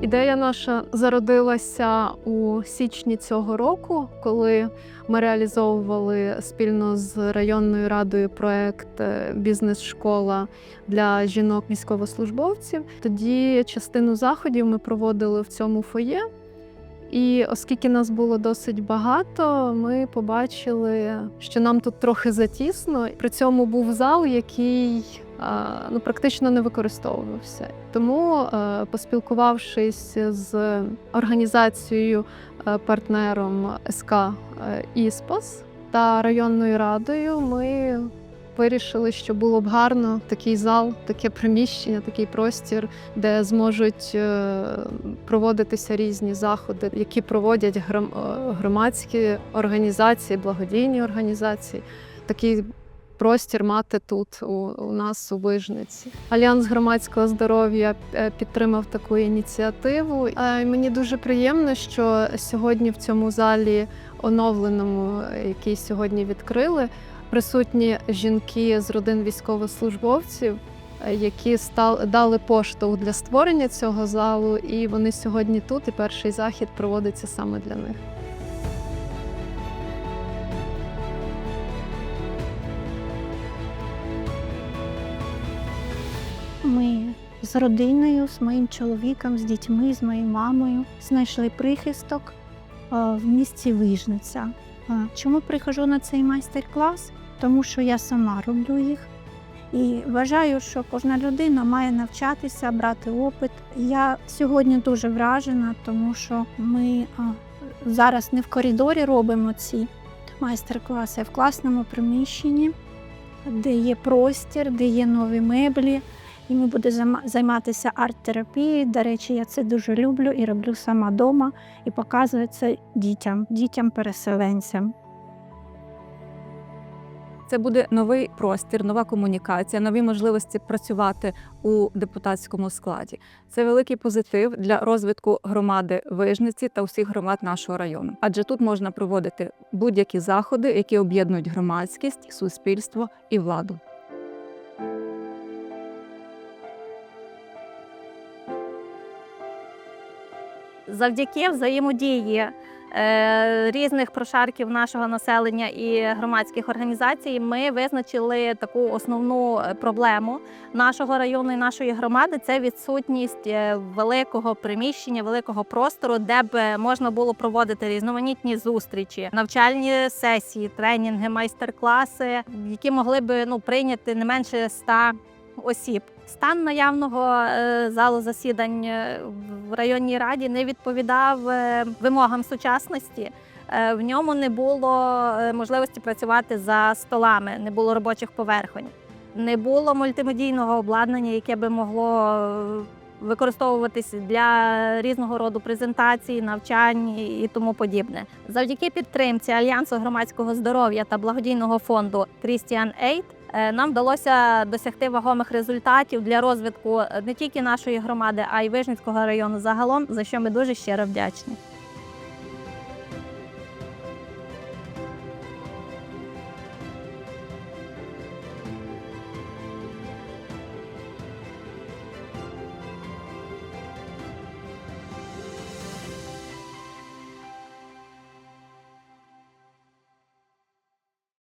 Ідея наша зародилася у січні цього року, коли ми реалізовували спільно з районною радою проект е, Бізнес-школа для жінок військовослужбовців. Тоді частину заходів ми проводили в цьому фоє. І оскільки нас було досить багато, ми побачили, що нам тут трохи затісно. При цьому був зал, який ну, практично не використовувався. Тому, е, поспілкувавшись з організацією е, партнером СК е, ІСПОС та районною радою, ми вирішили, що було б гарно такий зал, таке приміщення, такий простір, де зможуть проводитися різні заходи, які проводять громадські організації, благодійні організації. Такий простір мати тут у, у нас у Вижниці. Альянс громадського здоров'я е, підтримав таку ініціативу. Е, Мені дуже приємно, що сьогодні в цьому залі оновленому, який сьогодні відкрили, присутні жінки з родин військовослужбовців, е, які стал, дали поштовх для створення цього залу, і вони сьогодні тут. І перший захід проводиться саме для них. З родиною, з моїм чоловіком, з дітьми, з моєю мамою знайшли прихисток е, в місті Вижниця. Е, Чому приходжу на цей майстер-клас? Тому що я сама роблю їх. І вважаю, що кожна людина має навчатися, брати опит. Я сьогодні дуже вражена, тому що ми е, зараз не в коридорі робимо ці майстер-класи, а в класному приміщенні, де є простір, де є нові меблі. І ми будемо займатися арт-терапією. До речі, я це дуже люблю і роблю сама вдома і показую це дітям, дітям-переселенцям. Це буде новий простір, нова комунікація, нові можливості працювати у депутатському складі. Це великий позитив для розвитку громади Вижниці та усіх громад нашого району. Адже тут можна проводити будь-які заходи, які об'єднують громадськість, суспільство і владу. Завдяки взаємодії е, різних прошарків нашого населення і громадських організацій ми визначили таку основну е, проблему нашого району і нашої громади. Це відсутність е, великого приміщення, великого простору, де б можна було проводити різноманітні зустрічі, навчальні сесії, тренінги, майстер-класи, які могли би ну прийняти не менше ста осіб. Стан наявного е, залу засідань е, в районній раді не відповідав е, вимогам сучасності. В ньому не було можливості працювати за столами, не було робочих поверхонь, не було мультимедійного обладнання, яке би могло використовуватись для різного роду презентацій, навчань і тому подібне. Завдяки підтримці Альянсу громадського здоров'я та благодійного фонду Christian Aid нам вдалося досягти вагомих результатів для розвитку не тільки нашої громади, а й Вижницького району загалом, за що ми дуже щиро вдячні.